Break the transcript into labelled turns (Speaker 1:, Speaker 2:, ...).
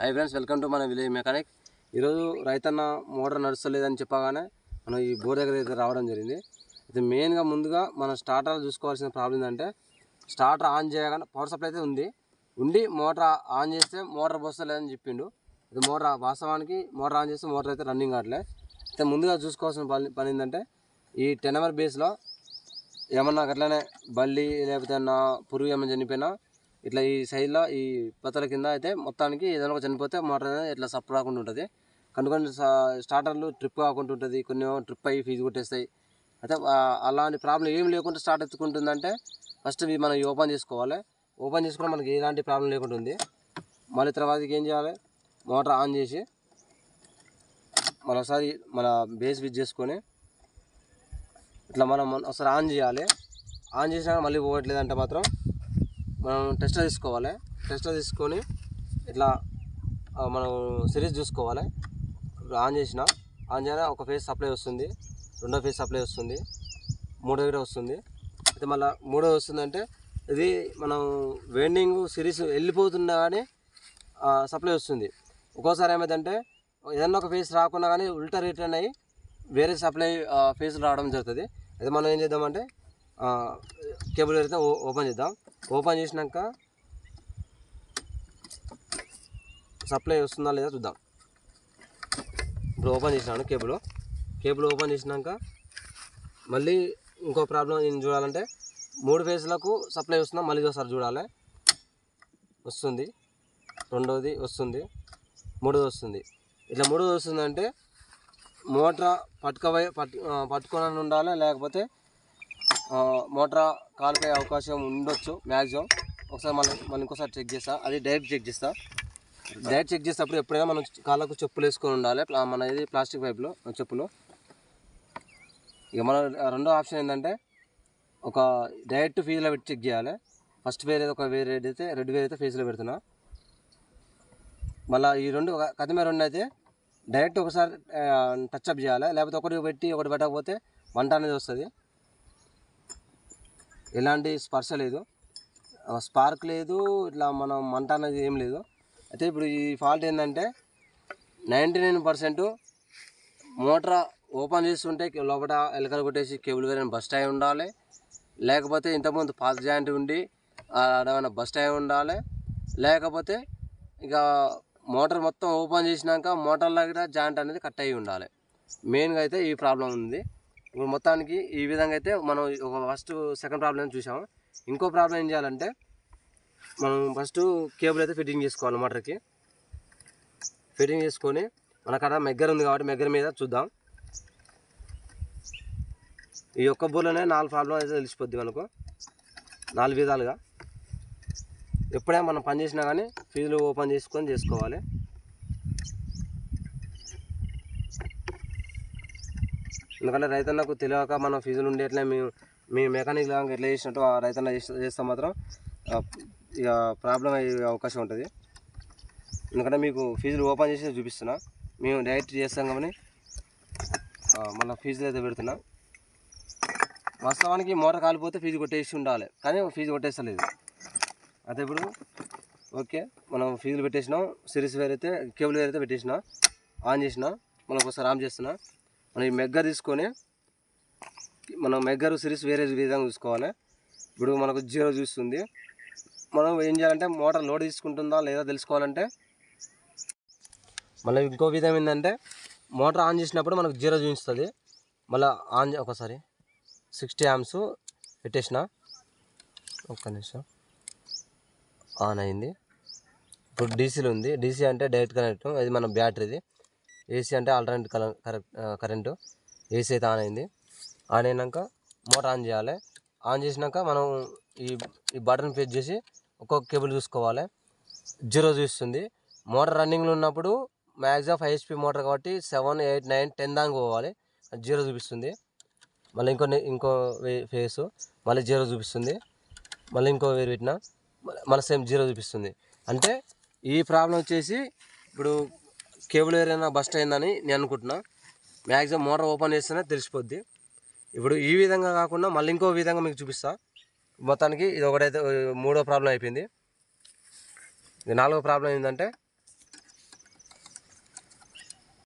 Speaker 1: High friends welcome to మన village mechanic ఈరోజు రైతన్న మోటార్ నడుస్తలేదని చెప్పగానే మనం ఈ బోర్ దగ్గర అయితే రావడం జరిగింది. అయితే మెయిన్గా ముందుగా మనం స్టార్టర్ చూసుకోవాల్సిన ప్రాబ్లం ఏంటంటే స్టార్టర్ ఆన్ చేయగానే పవర్ సప్లై అయితే ఉంది. ఉండి మోటార్ ఆన్ చేస్తే మోటార్ పోస్తలేదని చెప్పిండు. ఇది మోటార్ వాస్తవానికి మోటార్ ఆన్ చేస్తే మోటార్ అయితే రన్నింగ్ కావట్లే. అయితే ముందుగా చూసుకోవాల్సిన పని పని ఏంటంటే ఈ టెన్ అవర్ బేస్లో ఏమన్నా అట్లనే బల్లి లేకపోతే పురుగు ఏమైనా చనిపోయినా ఇట్లా ఈ సైడ్లో ఈ పతల కింద అయితే మొత్తానికి ఏదైనా ఒక చనిపోతే మోటార్ అనేది ఇట్లా సప్ రాకుండా ఉంటుంది. కొన్ని కొన్ని స్టార్టర్లు ట్రిప్ కాకుండా ఉంటుంది. కొన్ని ట్రిప్ అయ్యి ఫీజు కొట్టేస్తాయి. అయితే అలాంటి ప్రాబ్లం ఏం లేకుండా స్టార్ట్ ఎత్తుకుంటుందంటే ఫస్ట్ ఇవి మనం ఓపెన్ చేసుకోవాలి. ఓపెన్ చేసుకుని మనకి ఎలాంటి ప్రాబ్లం లేకుండా ఉంది. మళ్ళీ తర్వాత ఏం చేయాలి? మోటార్ ఆన్ చేసి మరోసారి మన బేస్ విజ్ చేసుకొని ఇట్లా మనం ఒకసారి ఆన్ చేయాలి. ఆన్ చేసినాక మళ్ళీ పోవట్లేదంటే మాత్రం మనం టెస్ట్ తీసుకోవాలి. టెస్ట్ తీసుకొని ఇట్లా మనం సిరీస్ చూసుకోవాలి. ఇప్పుడు ఆన్ చేసిన ఆన్ చేయగానే ఒక ఫేజ్ సప్లై వస్తుంది రెండో ఫేజ్ సప్లై వస్తుంది మూడో కూడా వస్తుంది. అయితే మళ్ళీ మూడో వస్తుందంటే ఇది మనం వెండింగ్ సిరీస్ వెళ్ళిపోతున్నా కానీ సప్లై వస్తుంది. ఒక్కోసారి ఏమైందంటే ఏదన్నా ఒక ఫేస్ రాకుండా కానీ ఉల్టా రిటర్న్ అయ్యి వేరే సప్లై ఫేస్ రావడం జరుగుతుంది. అయితే మనం ఏం చేద్దామంటే కేబుల్ అయితే ఓ- ఓపెన్ చేద్దాం. ఓపెన్ చేసినాక సప్లై వస్తుందా లేదా చూద్దాం. ఇప్పుడు ఓపెన్ చేసినాను కేబుల్. కేబుల్ ఓపెన్ చేసినాక మళ్ళీ ఇంకో ప్రాబ్లం ఏం చూడాలంటే మూడు ఫేజ్లకు సప్లై వస్తుందా మళ్ళీ ఒకసారి చూడాలి. వస్తుంది. రెండోది వస్తుంది. మూడోది వస్తుంది. ఇట్లా మూడోది వస్తుందంటే మోటార్ పట్టుకపోయి పట్టు పట్టుకొని ఉండాలి లేకపోతే మోటార్ కాలిపోయే అవకాశం ఉండొచ్చు మ్యాక్సిమం ఒకసారి మనం మనం ఇంకోసారి చెక్ చేస్తా. అది డైరెక్ట్ చెక్ చేస్తా. డైరెక్ట్ చెక్ చేసేటప్పుడు ఎప్పుడైనా మనం కాళ్ళకు చెప్పులు వేసుకొని ఉండాలి. ప్లా- మన ఇది ప్లాస్టిక్ పైప్లో చెప్పులు. ఇక మన రెండో ఆప్షన్ ఏంటంటే ఒక డైరెక్ట్ ఫీజులో పెట్టి చెక్ చేయాలి. ఫస్ట్ వేరే ఒక వేరే అయితే రెడ్ వేరే అయితే ఫీజులో పెడుతున్నా. మళ్ళీ ఈ రెండు ఒక కథమే రెండు అయితే డైరెక్ట్ ఒకసారి టచ్ అప్ చేయాలి? లేకపోతే ఒకటి పెట్టి ఒకటి పెట్టకపోతే వంట అనేది వస్తుంది. ఎలాంటి స్పర్శ లేదు. స్పార్క్ లేదు ఇట్లా మనం మంట అనేది ఏం లేదు. అయితే ఇప్పుడు ఈ ఫాల్ట్ ఏంటంటే ninety nine percent motor open చేస్తుంటే లోపల ఎలకలు కొట్టేసి కేబుల్ వేరే బస్ట్ అయి ఉండాలి. లేకపోతే ఇంతకుముందు పాత జాయింట్ ఉండి ఏమైనా బస్ట్ అయి ఉండాలి. లేకపోతే ఇక మోటార్ మొత్తం ఓపెన్ చేసినాక మోటార్లో కూడా జాయింట్ అనేది కట్ అయి ఉండాలి. మెయిన్గా అయితే ఈ ప్రాబ్లం ఉంది. ఇప్పుడు మొత్తానికి ఈ విధంగా అయితే మనం ఒక ఫస్ట్ సెకండ్ ప్రాబ్లం చూసాము. ఇంకో ప్రాబ్లం ఏం చేయాలంటే మనం ఫస్ట్ కేబుల్ అయితే ఫిట్టింగ్ చేసుకోవాలి మోటార్కి ఫిట్టింగ్ చేసుకొని మన కాడ ఉంది కాబట్టి మెగ్గర మీద చూద్దాం. ఈ ఒక్క బోర్లోనే నాలుగు ప్రాబ్లం అయితే తెలిసిపోద్ది మనకు. నాలుగు విధాలుగా. ఎప్పుడైనా మనం పని చేసినా కానీ ఫీజులు ఓపెన్ చేసుకొని చేసుకోవాలి. ఎందుకంటే రైతన్నకు తెలియక మనం ఫీజులు ఉండేట్లే మేము మీ మెకానిక్ లాగా ఎట్లా చేసినట్టు ఆ రైతన్న చేస్తే చేస్తే మాత్రం ఇక ప్రాబ్లం అయ్యే అవకాశం ఉంటుంది. ఎందుకంటే మీకు ఫీజులు ఓపెన్ చేసి చూపిస్తున్నా. మేము డైరెక్ట్ చేస్తాం కానీ మళ్ళీ ఫీజులు అయితే పెడుతున్నా. వాస్తవానికి మోటార్ కాలిపోతే ఫీజు కొట్టేసి ఉండాలి కానీ ఫీజు కొట్టేస్తలేదు. అయితే ఇప్పుడు ఓకే మనం ఫీజులు పెట్టేసినాం సిరీస్ వేర్ అయితే కేబుల్ వేర్ అయితే పెట్టేసిన ఆన్ చేసిన మనం ఒకసారి ఆన్ చేస్తున్నా. మనం ఈ మెగ్గర్ తీసుకొని మనం మెగ్గరు సిరీస్ వేరే విధంగా చూసుకోవాలి. ఇప్పుడు మనకు జీరో చూస్తుంది. మనం ఏం చేయాలంటే మోటార్ లోడ్ తీసుకుంటుందా లేదా తెలుసుకోవాలంటే మళ్ళీ ఇంకో విధం ఏంటంటే మోటార్ ఆన్ చేసినప్పుడు మనకు జీరో చూపిస్తుంది. మళ్ళీ ఆన్ ఒకసారి సిక్స్టీ యామ్స్ పెట్టేసిన. ఒక్క నిమిషం. ఆన్ అయింది. ఇప్పుడు డీసీలు ఉంది. డీసీ అంటే డైరెక్ట్ కనెక్ట్ అది మన బ్యాటరీది. ఏసీ అంటే ఆల్టర్నేట్ కరెక్ట్ కరెంటు. ఏసీ అయితే ఆన్ అయింది. ఆన్ అయినాక మోటార్ ఆన్ చేయాలి. ఆన్ చేసినాక మనం ఈ ఈ బటన్ ప్రెస్ చేసి ఒక్కొక్క కేబుల్ చూసుకోవాలి. జీరో చూస్తుంది. మోటార్ రన్నింగ్లో ఉన్నప్పుడు మ్యాక్సిమం ఫైవ్ హెచ్పి మోటార్ కాబట్టి సెవెన్ ఎయిట్ నైన్ టెన్ దాకా పోవాలి. జీరో చూపిస్తుంది. మళ్ళీ ఇంకో ఇంకో ఫేస్. మళ్ళీ జీరో చూపిస్తుంది. మళ్ళీ ఇంకో వేరు పెట్టిన. మళ్ళీ సేమ్ జీరో చూపిస్తుంది. అంటే ఈ ప్రాబ్లం వచ్చేసి ఇప్పుడు కేబుల్ ఏరైనా బస్ట్ అయిందని నేను అనుకుంటున్నా. మ్యాక్సిమం మోటార్ ఓపెన్ చేస్తేనే తెలిసిపోద్ది. ఇప్పుడు ఈ విధంగా కాకుండా మళ్ళీ ఇంకో విధంగా మీకు చూపిస్తా. మొత్తానికి ఇది ఒకటైతే మూడో ప్రాబ్లం అయిపోయింది. ఇది నాలుగో ప్రాబ్లం ఏంటంటే